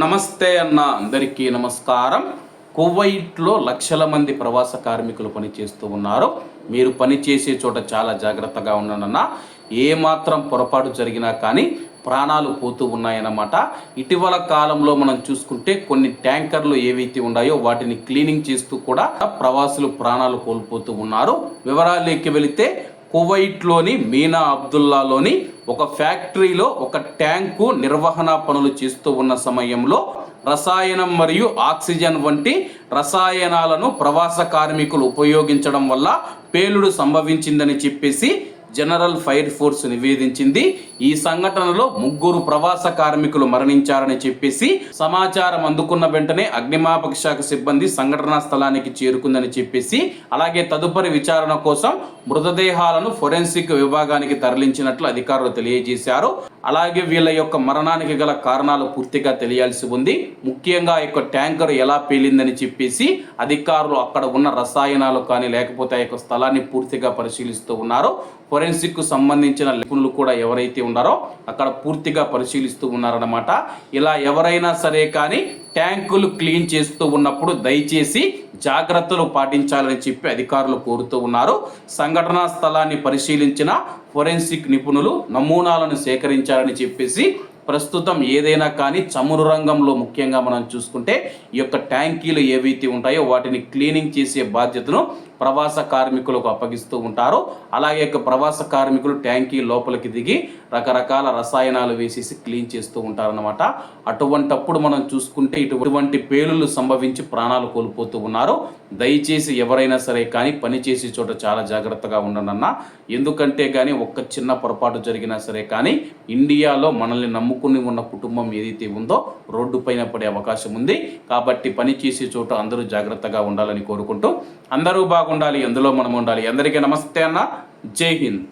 నమస్తే అన్న అందరికీ నమస్కారం. కువైట్లో లక్షల మంది ప్రవాస కార్మికులు పనిచేస్తూ ఉన్నారు. మీరు పనిచేసే చోట చాలా జాగ్రత్తగా ఉండనన్న ఏమాత్రం పొరపాటు జరిగినా కానీ ప్రాణాలు పోతూ ఉన్నాయన్నమాట. ఇటీవల కాలంలో మనం చూసుకుంటే కొన్ని ట్యాంకర్లు ఏవైతే ఉన్నాయో వాటిని క్లీనింగ్ చేస్తూ కూడా ప్రవాసులు ప్రాణాలు కోల్పోతూ ఉన్నారు. వివరాల్లోకి వెళితే కువైట్లోని మీనా అబ్దుల్లాలోని ఒక ఫ్యాక్టరీలో ఒక ట్యాంకు నిర్వహణ పనులు చేస్తూ ఉన్న సమయంలో రసాయనం మరియు ఆక్సిజన్ వంటి రసాయనాలను ప్రవాస కార్మికులు ఉపయోగించడం వల్ల పేలుడు సంభవించిందని చెప్పేసి జనరల్ ఫైర్ ఫోర్స్ నివేదించింది. ఈ సంఘటనలో ముగ్గురు ప్రవాస కార్మికులు మరణించారని చెప్పేసి సమాచారం అందుకున్న వెంటనే అగ్నిమాపక శాఖ సిబ్బంది సంఘటనా స్థలానికి చేరుకుందని చెప్పేసి అలాగే తదుపరి విచారణ కోసం మృతదేహాలను ఫొరెన్సిక్ విభాగానికి తరలించినట్లు అధికారులు తెలియజేశారు. అలాగే వీళ్ళ యొక్క మరణానికి గల కారణాలు పూర్తిగా తెలియాల్సి ఉంది. ముఖ్యంగా యొక్క ట్యాంకర్ ఎలా పేలిందని చెప్పేసి అధికారులు అక్కడ ఉన్న రసాయనాలు కానీ లేకపోతే ఆ యొక్క స్థలాన్ని పూర్తిగా పరిశీలిస్తూ ఉన్నారు. ఫొరెన్సిక్ సంబంధించిన నిపుణులు కూడా ఎవరైతే ఉన్నారో అక్కడ పూర్తిగా పరిశీలిస్తూ ఉన్నారన్నమాట. ఇలా ఎవరైనా సరే కానీ ట్యాంకులు క్లీన్ చేస్తూ ఉన్నప్పుడు దయచేసి జాగ్రత్తలు పాటించాలని చెప్పి అధికారులు కోరుతూ ఉన్నారు. సంఘటనా స్థలాన్ని పరిశీలించిన ఫొరెన్సిక్ నిపుణులు నమూనాలను సేకరించాలని చెప్పేసి ప్రస్తుతం ఏదైనా కానీ చమురు రంగంలో ముఖ్యంగా మనం చూసుకుంటే ఈ యొక్క ట్యాంకీలు ఏవైతే ఉంటాయో వాటిని క్లీనింగ్ చేసే బాధ్యతను ప్రవాస కార్మికులకు అప్పగిస్తూ ఉంటారు. అలాగే యొక్క ప్రవాస కార్మికులు ట్యాంకీ లోపలికి దిగి రకరకాల రసాయనాలు వేసేసి క్లీన్ చేస్తూ ఉంటారన్నమాట. అటువంటప్పుడు మనం చూసుకుంటే ఇటువంటి పేలులు సంభవించి ప్రాణాలు కోల్పోతూ ఉన్నారు. దయచేసి ఎవరైనా సరే కానీ పని చేసే చోట చాలా జాగ్రత్తగా ఉండనన్నా ఎందుకంటే కానీ ఒక్క చిన్న పొరపాటు జరిగినా సరే కానీ ఇండియాలో మనల్ని నమ్ముకుని ఉన్న కుటుంబం ఏదైతే ఉందో రోడ్డు పైన పడే అవకాశం ఉంది. కాబట్టి పని చేసే చోట అందరూ జాగ్రత్తగా ఉండాలని కోరుకుంటూ అందరూ బాగుండాలి ఎందులో మనం ఉండాలి. అందరికీ నమస్తే అన్న. జై హింద్.